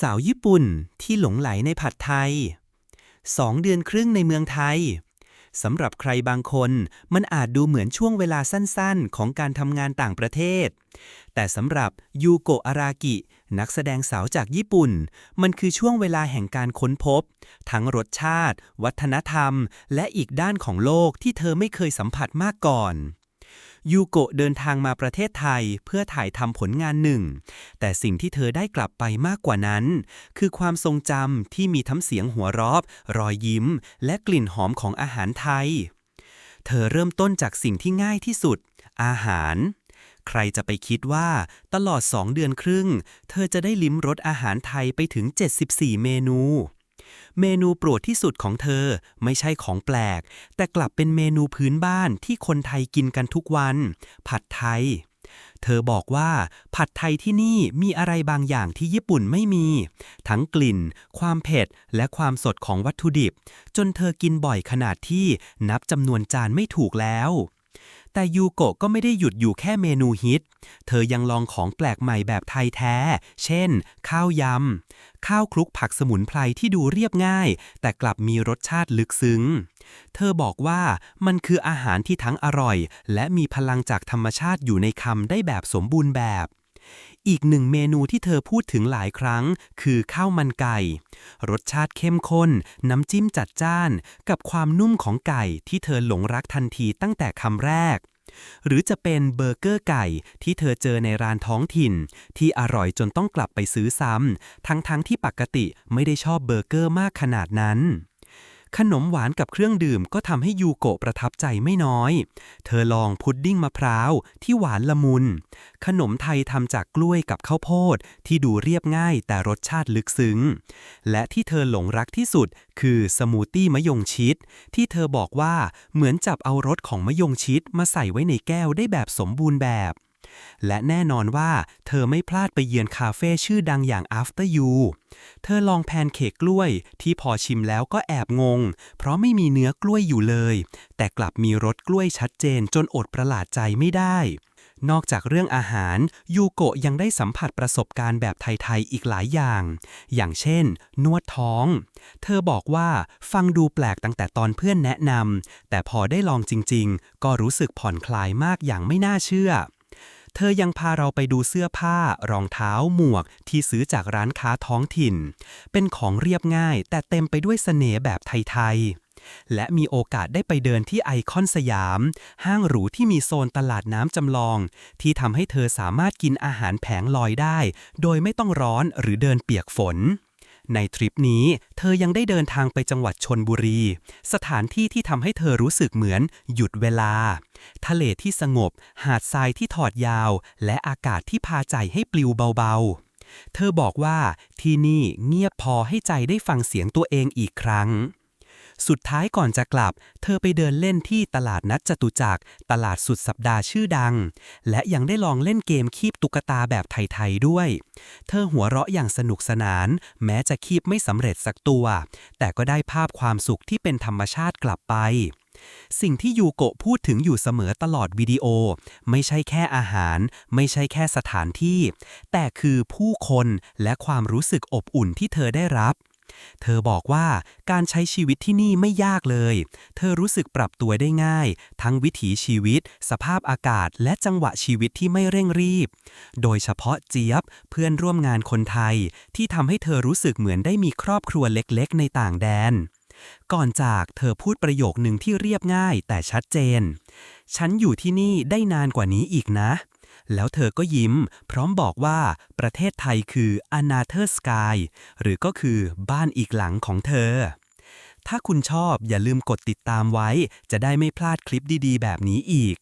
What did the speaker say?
สาวญี่ปุ่นที่หลงไหลในผัดไทยสองเดือนครึ่งในเมืองไทย สำหรับใครบางคนมันอาจดูเหมือนช่วงเวลาสั้นๆ ของการทำงานต่างประเทศ แต่สำหรับยูโกะอารากิ นักแสดงสาวจากญี่ปุ่น มันคือช่วงเวลาแห่งการค้นพบ ทั้งรสชาติ วัฒนธรรม และอีกด้านของโลกที่เธอไม่เคยสัมผัสมาก่อน ยูโกะเดินทางมาประเทศไทยเพื่อถ่ายทำผลงานหนึ่ง แต่สิ่งที่เธอได้กลับไปมากกว่านั้น คือความทรงจำที่มีทั้งเสียงหัวเราะรอยยิ้ม และกลิ่นหอมของอาหารไทย เธอเริ่มต้นจากสิ่งที่ง่ายที่สุด อาหาร ใครจะไปคิดว่าตลอด2เดือนครึ่ง เธอจะได้ลิ้มรสอาหารไทยไปถึง 74 เมนู เมนูโปรดที่สุดของเธอไม่ใช่ของแปลก แต่กลับเป็นเมนูพื้นบ้านที่คนไทยกินกันทุกวัน ผัดไทย เธอบอกว่าผัดไทยที่นี่มีอะไรบางอย่างที่ญี่ปุ่นไม่มี ทั้งกลิ่น ความเผ็ด และความสดของวัตถุดิบ จนเธอกินบ่อยขนาดที่นับจำนวนจานไม่ถูกแล้ว แต่ยูโกะก็ไม่ได้หยุดอยู่แค่เมนูฮิต เธอยังลองของแปลกใหม่แบบไทยแท้ เช่น ข้าวยำ ข้าวคลุกผักสมุนไพรที่ดูเรียบง่าย แต่กลับมีรสชาติลึกซึ้ง เธอบอกว่ามันคืออาหารที่ทั้งอร่อย และมีพลังจากธรรมชาติอยู่ในคำได้แบบสมบูรณ์แบบ อีกหนึ่งเมนูที่เธอพูดถึงหลายครั้ง คือข้าวมันไก่ รสชาติเข้มข้น น้ำจิ้มจัดจ้าน กับความนุ่มของไก่ที่เธอหลงรักทันทีตั้งแต่คำแรก หรือจะเป็นเบอร์เกอร์ไก่ที่เธอเจอในร้านท้องถิ่น ที่อร่อยจนต้องกลับไปซื้อซ้ำทั้งๆทที่ปกติไม่ได้ชอบเบอร์เกอร์มากขนาดนั้น ขนมหวานกับเครื่องดื่มก็ทำให้ยูโกะประทับใจไม่น้อย เธอลองพุดดิ้งมะพร้าวที่หวานละมุน ขนมไทยทำจากกล้วยกับข้าวโพดที่ดูเรียบง่ายแต่รสชาติลึกซึ้ง และที่เธอหลงรักที่สุดคือสมูทตี้มะยงชิด ที่เธอบอกว่าเหมือนจับเอารสของมะยงชิดมาใส่ไว้ในแก้วได้แบบสมบูรณ์แบบ และแน่นอนว่าเธอไม่พลาดไปเยือนคาเฟ่ชื่อดังอย่าง After You เธอลองแพนเค้กกล้วย ที่พอชิมแล้วก็แอบงง เพราะไม่มีเนื้อกล้วยอยู่เลย แต่กลับมีรสกล้วยชัดเจนจนอดประหลาดใจไม่ได้นอกจากเรื่องอาหาร ยูโกะยังได้สัมผัสประสบการณ์แบบไทย ๆ อีกหลายอย่าง อย่างเช่น นวดท้อง เธอบอกว่าฟังดูแปลกตั้งแต่ตอนเพื่อนแนะนำแต่พอได้ลองจริง ๆ ก็รู้สึกผ่อนคลายมากอย่างไม่น่าเชื่อ เธอยังพาเราไปดูเสื้อผ้า รองเท้า หมวก ที่ซื้อจากร้านค้าท้องถิ่น เป็นของเรียบง่าย แต่เต็มไปด้วยเสน่ห์แบบไทยๆ และมีโอกาสได้ไปเดินที่ไอคอนสยาม ห้างหรูที่มีโซนตลาดน้ำจำลอง ที่ทำให้เธอสามารถกินอาหารแผงลอยได้ โดยไม่ต้องร้อนหรือเดินเปียกฝน ในทริปนี้เธอยังได้เดินทางไปจังหวัดชนบุรี สถานที่ที่ทำให้เธอรู้สึกเหมือนหยุดเวลา ทะเลที่สงบ หาดทรายที่ถอดยาว และอากาศที่พาใจให้ปลิวเบาๆ เธอบอกว่าที่นี่เงียบพอให้ใจได้ฟังเสียงตัวเองอีกครั้ง สุดท้ายก่อนจะกลับ เธอไปเดินเล่นที่ตลาดนัดจตุจักร ตลาดสุดสัปดาห์ชื่อดัง และยังได้ลองเล่นเกมคีบตุ๊กตาแบบไทย ๆ ด้วย เธอหัวเราะอย่างสนุกสนาน แม้จะคีบไม่สำเร็จสักตัว แต่ก็ได้ภาพความสุขที่เป็นธรรมชาติกลับไปสิ่งที่ยูโกะพูดถึงอยู่เสมอตลอดวิดีโอ ไม่ใช่แค่อาหาร ไม่ใช่แค่สถานที่ แต่คือผู้คนและความรู้สึกอบอุ่นที่เธอได้รับ เธอบอกว่าการใช้ชีวิตที่นี่ไม่ยากเลย เธอรู้สึกปรับตัวได้ง่าย ทั้งวิถีชีวิต สภาพอากาศ และจังหวะชีวิตที่ไม่เร่งรีบ โดยเฉพาะเจี๊ยบเพื่อนร่วมงานคนไทย ที่ทำให้เธอรู้สึกเหมือนได้มีครอบครัวเล็กๆ ในต่างแดน ก่อนจากเธอพูดประโยคหนึ่งที่เรียบง่ายแต่ชัดเจน ฉันอยู่ที่นี่ได้นานกว่านี้อีกนะ แล้วเธอก็ยิ้ม พร้อมบอกว่าประเทศไทยคือ Another Sky หรือก็คือบ้านอีกหลังของเธอ ถ้าคุณชอบอย่าลืมกดติดตามไว้ จะได้ไม่พลาดคลิปดีๆ แบบนี้อีก